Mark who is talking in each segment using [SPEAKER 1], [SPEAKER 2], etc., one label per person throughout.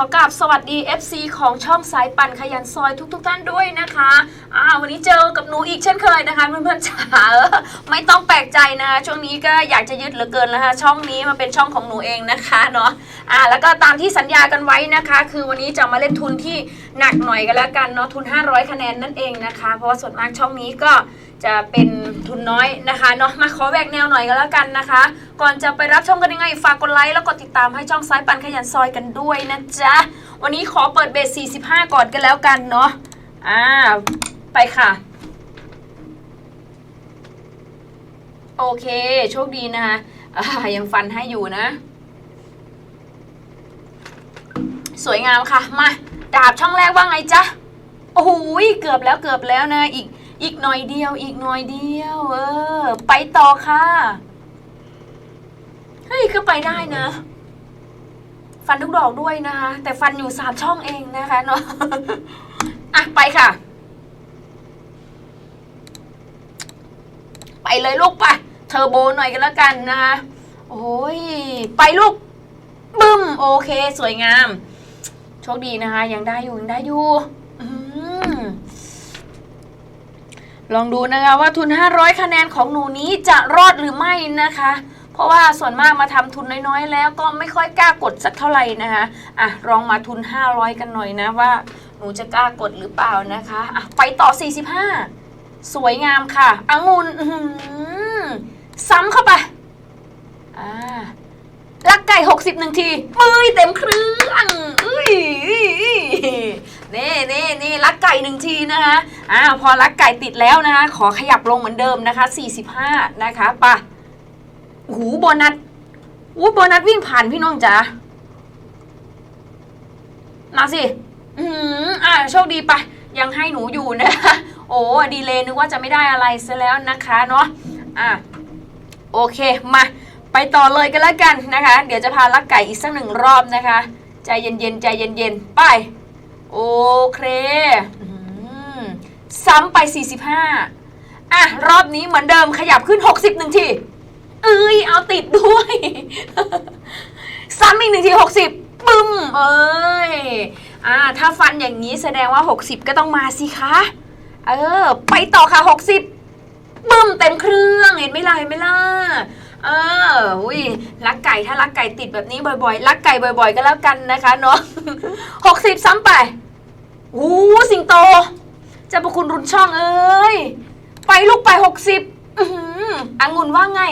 [SPEAKER 1] ขอกราบสวัสดี FC ของช่องสายปั่นขยันซอยทุกๆทท่านด้วยนะคะอ่าวันนี้เจอกับหนูอีกเช่นเคยนะคะเพื่อนๆจ๋าไม่ต้องแปลกใจนะคะช่วงนี้ก็อยากจะยึดเหลือเกินนะคะช่องนี้มาเป็นช่องของหนูเองนะคะเนาะอ่าแล้วก็ตามที่สัญญากันไว้นะคะ คือวันนี้จะมาเล่นทุนที่หนักหน่อยกันแล้วกันเนาะทุน 500 คะแนนนั่นเองนะคะ เพราะว่าส่วนมากช่องนี้ก็ จะเป็นทุนน้อยนะคะเนาะมาขอแหวกแนวหน่อยก็แล้วกันนะคะ ก่อนจะไปรับชมกันยังไง ฝากกดไลค์แล้วกดติดตามให้ช่องซ้ายปันขยันซอยกันด้วยนะจ๊ะ วันนี้ขอเปิดเบส 45 ก่อนกันแล้วกันเนาะอ่าไปค่ะ โอเค โชคดีนะคะยังฟันให้อยู่นะ สวยงามค่ะ มา ดาบช่องแรกว่าไงจ๊ะ โอ้โหยเกือบแล้วเกือบแล้วนะอีก อีกหน่อยเดียว อีกหน่อยเดียว เออ ไปต่อค่ะ เฮ้ยก็ไปได้นะ ฟันทุกดอกด้วยนะคะ แต่ฟันอยู่สามช่องเองนะคะเนาะอะไปค่ะ ไปเลยลูกไปเทอร์โบหน่อยกันแล้วกันนะคะโอ้ย ไปลูก บึ้ม โอเค สวยงาม โชคดีนะคะ ยังได้อยู่ ยังได้อยู่ อืม ลองดูนะคะว่าทุน 500 คะแนนของหนูนี้จะรอดหรือไม่นะคะ เพราะว่าส่วนมากมาทำทุนน้อยๆ แล้วก็ไม่ค่อยกล้ากดสักเท่าไหร่นะคะอะลองมาทุน 500 กันหน่อยนะว่าหนูจะกล้ากดหรือเปล่านะคะอะไปต่อ 45 สวยงามค่ะ อังุนซ้ำเข้าไปอ่า ลักไก่60หนึ่งทีมือเต็มเครื่องอุ้ยนี่นี่นี่ลักไก่หนึ่งทีนะคะอ่าพอลักไก่ติดแล้วนะคะ ขอขยับลงเหมือนเดิมนะคะ 45 นะคะปะหูโบนัสอู้โบนัสวิ่งผ่านพี่น้องจ๋ามาสิ อืมอ่าโชคดีไปะยังให้หนูอยู่นะคะ โอ้ดีเลยนึกว่าจะไม่ได้อะไรซะแล้วนะคะเนาะอะโอเคมา ไปต่อเลยกันแล้วกันนะคะ เดี๋ยวจะพาลักไก่อีกสักหนึ่งรอบนะคะ ใจเย็นๆใจเย็นๆไป โอเคซ้ำไป 45 อะ รอบนี้เหมือนเดิมขยับขึ้น 60หนึ่งที เอ้ย เอาติดด้วย ซ้ำอีกหนึ่งที 60 ปึ้ม เอ้ย อ่า ถ้าฟันอย่างนี้แสดงว่า 60 ก็ต้องมาสิคะ เออ ไปต่อค่ะ 60บึ้มเต็มเครื่อง เห็นไหมล่ะเห็นไหมล่ะ เอออุ้ยลักไก่ถ้าลักไก่ติดแบบนี้บ่อยๆลักไก่บ่อย ๆ ก็แล้วกันนะคะเนาะหกสิบซ้ำไปอู้สิงโตเจะประคุณรุนช่องเอ้ย ไปลูกไปหกสิบองุ่นว่าไง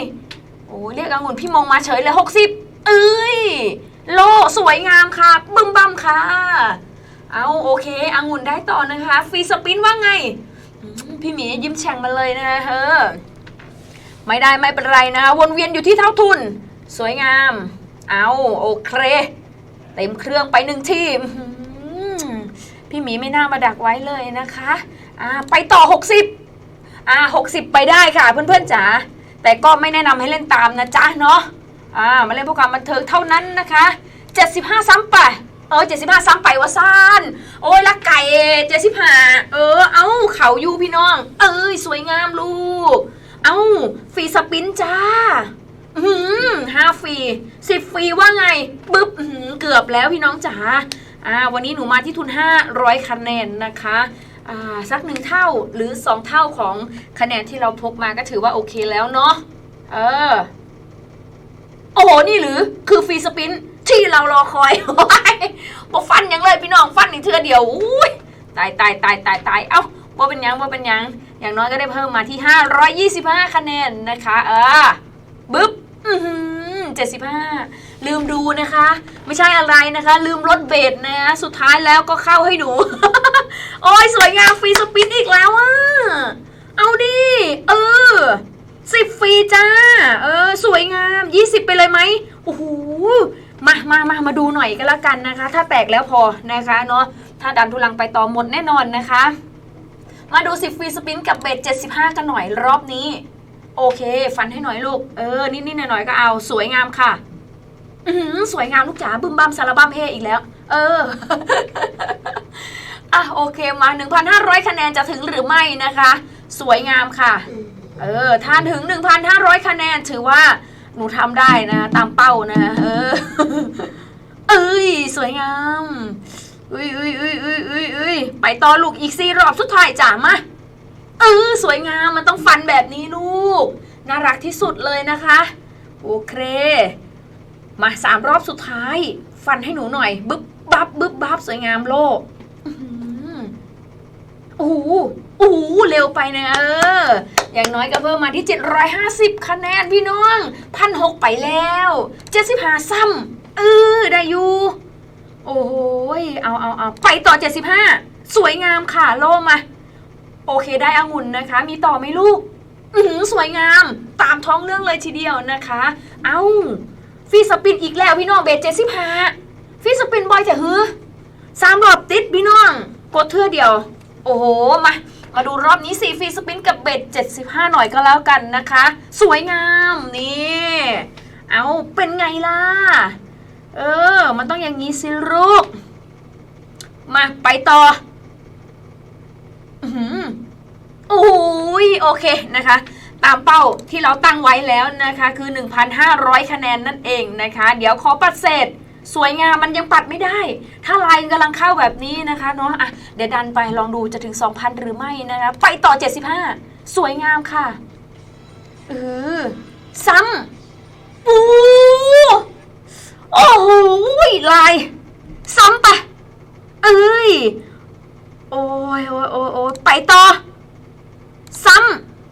[SPEAKER 1] โอ้ยเรียกองุ่นพี่มงมาเฉยเลยหกสิบเอ้ย โลสวยงามค่ะ บึ้มบั้มค่ะ เอาโอเคองุ่นได้ต่อนะคะฟรีสปินว่าไง พี่หมียิ้มแฉ่งมาเลยนะเฮ้อ ไม่ได้ไม่เป็นไรนะคะ วนเวียนอยู่ที่เท่าทุน สวยงาม เอาโอเค เต็มเครื่องไปหนึ่งทีมพี่หมีไม่น่ามาดักไว้เลยนะคะอ่าไปต่อ 60อ่า60 ไปได้ค่ะ เพื่อนๆจ๋าแต่ก็ไม่แนะนำให้เล่นตามนะจ๊ะเนาะอ่ามาเล่นพวกความบันเทิงเท่านั้นนะคะ 75 ซ้ำไปเออ75 ซ้ำไปวะซ่านโอ้ยลักไก่75เออ เอาเขาอยู่พี่น้อง เอ้ยสวยงามลูก เอ้าฟรีสปินจ้าหือห้าฟรีสิบฟรีว่าไงปึ๊บหือเกือบแล้วพี่น้องจ๋าอ่าวันนี้หนูมาที่ทุน 500 คะแนนนะคะอ่าสักหนึ่งเท่าหรือ 2 เท่าของคะแนนที่เราพกมาก็ถือว่าโอเคแล้วเนาะเออโอ้โหนี่หรือคือฟรีสปินที่เรารอคอยบอกฟันยังเลยพี่น้องฟันอีกเทือเดียวอุ้ยตายตายตายตายตายเอ้า ว่าเป็นยังว่าเป็นยัง อย่างน้อยก็ได้เพิ่มมาที่ 525 คะแนนนะคะ เออบึ๊บอือหือ75ลืมดูนะคะ ไม่ใช่อะไรนะคะ ลืมลดเบสนะสุดท้ายแล้วก็เข้าให้หนู โอ้ยสวยงามฟรีสปินอีกแล้วอะเอาดิ เออสิบฟรีจ้า เออ สวยงาม20ไปเลยไหมโอ้โหมามามามาดูหน่อยก็แล้วกันนะคะ ถ้าแตกแล้วพอนะคะเนาะถ้าดันทุลังไปต่อหมดแน่นอนนะคะ มาดูสิฟรีสปินกับเบส75 กันหน่อยรอบนี้ โอเค ฟันให้หน่อยลูก เออ นิดๆหน่อยๆก็เอา สวยงามค่ะ อืสวยงามลูกจ๋าบึมบัมซาลาบัมเฮอีกแล้ว เออ อะโอเคมา 1,500 คะแนนจะถึงหรือไม่นะคะ สวยงามค่ะ เออถ้าถึง 1,500 คะแนนถือว่าหนูทำได้นะ ตามเป้านะ เออ เอ้ย สวยงาม อุ้ยอุ้ยอุ้ยอุ้ยอุ้ยอุ้ยไปต่อลูกอีกสี่รอบสุดท้ายจ้ามาเออสวยงามมันต้องฟันแบบนี้ลูก น่ารักที่สุดเลยนะคะ โอเค มาสามรอบสุดท้าย ฟันให้หนูหน่อย บึ๊บบับบึ๊บบับสวยงามโลกอื้อหือโอ้โหโอ้โหเร็วไปนะเออ อย่างน้อยก็เพิ่มมาที่ 750 คะแนนพี่น้องพันหกไปแล้ว 75 ซ้ำเออได้อยู่ โอ้โหยเอาเอาเอาไปต่อ 75 สวยงามค่ะโลมา โอเคได้องุ่นนะคะ มีต่อไหมลูก อือสวยงาม ตามท้องเรื่องเลยทีเดียวนะคะ เอ้าฟีสปินอีกแล้วพี่น้องเบสเจ็ดสิบห้าฟีสปินบอยจะฮือสามรอบติดพี่น้อง กดเทื่อเดียว โอ้โห มา มาดูรอบนี้สี่ฟีสปินกับเบสเจ็ดสิบห้าหน่อยก็แล้วกันนะคะ สวยงามนี่ เอาเป็นไงล่ะ เออ มันต้องอย่างนี้สิลูก มาไปต่ออือหือโอ้ยโอเคนะคะ ตามเป้าที่เราตั้งไว้แล้วนะคะ คือ 1,500 คะแนนนั่นเองนะคะ เดี๋ยวขอปัดเศษสวยงามมันยังปัดไม่ได้ ถ้าลายกำลังเข้าแบบนี้นะคะเนาะอะเดี๋ยวดันไปลองดูจะถึง 2,000 หรือไม่นะคะ ไปต่อ 75 สวยงามค่ะเออซ้ำอู้ โอ้โหลาย ซ้ำไปเอ้ย โอ้ยโอ้ยโอ้ยโอ้ยไปต่อ ซ้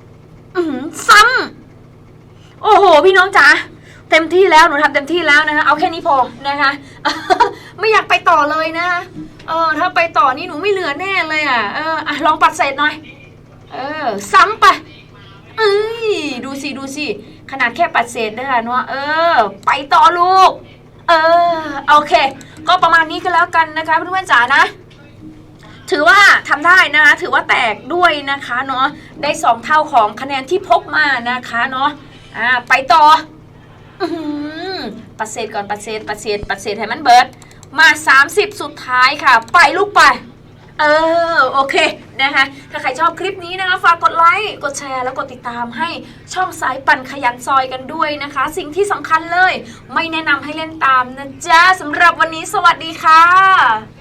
[SPEAKER 1] ำอืซ้ำโอ้โห พี่น้องจ๋าเต็มที่แล้วหนูทำเต็มที่แล้วนะคะ เอาแค่นี้พอนะคะ ไม่อยากไปต่อเลยนะเออ ถ้าไปต่อนี่หนูไม่เหลือแน่เลยอะเอออะลองปัดเศษหน่อย เออ ซ้ำไปเอ้ยดูสิดูสิขนาดแค่ปัดเศษเด้อเนาะเออ ไปต่อลูก เออโอเค ก็ประมาณนี้ก็แล้วกันนะคะเพื่อนๆจ๋านะ ถือว่าทำได้นะคะถือว่าแตกด้วยนะคะเนาะได้สองเท่าของคะแนนที่พกมานะคะเนาะอ่าไปต่ออื้อหือปัดเศษก่อนปัดเศษปัดเศษปัดเศษให้มันเบิร์ดมา 30 สุดท้ายค่ะ ไปลูกไป เออโอเคนะคะถ้าใครชอบคลิปนี้นะคะฝากกดไลค์กดแชร์แล้วกดติดตามให้ช่องสายปั่นขยันซอยกันด้วยนะคะ สิ่งที่สำคัญเลย ไม่แนะนำให้เล่นตามนะจ๊ะสำหรับวันนี้สวัสดีค่ะ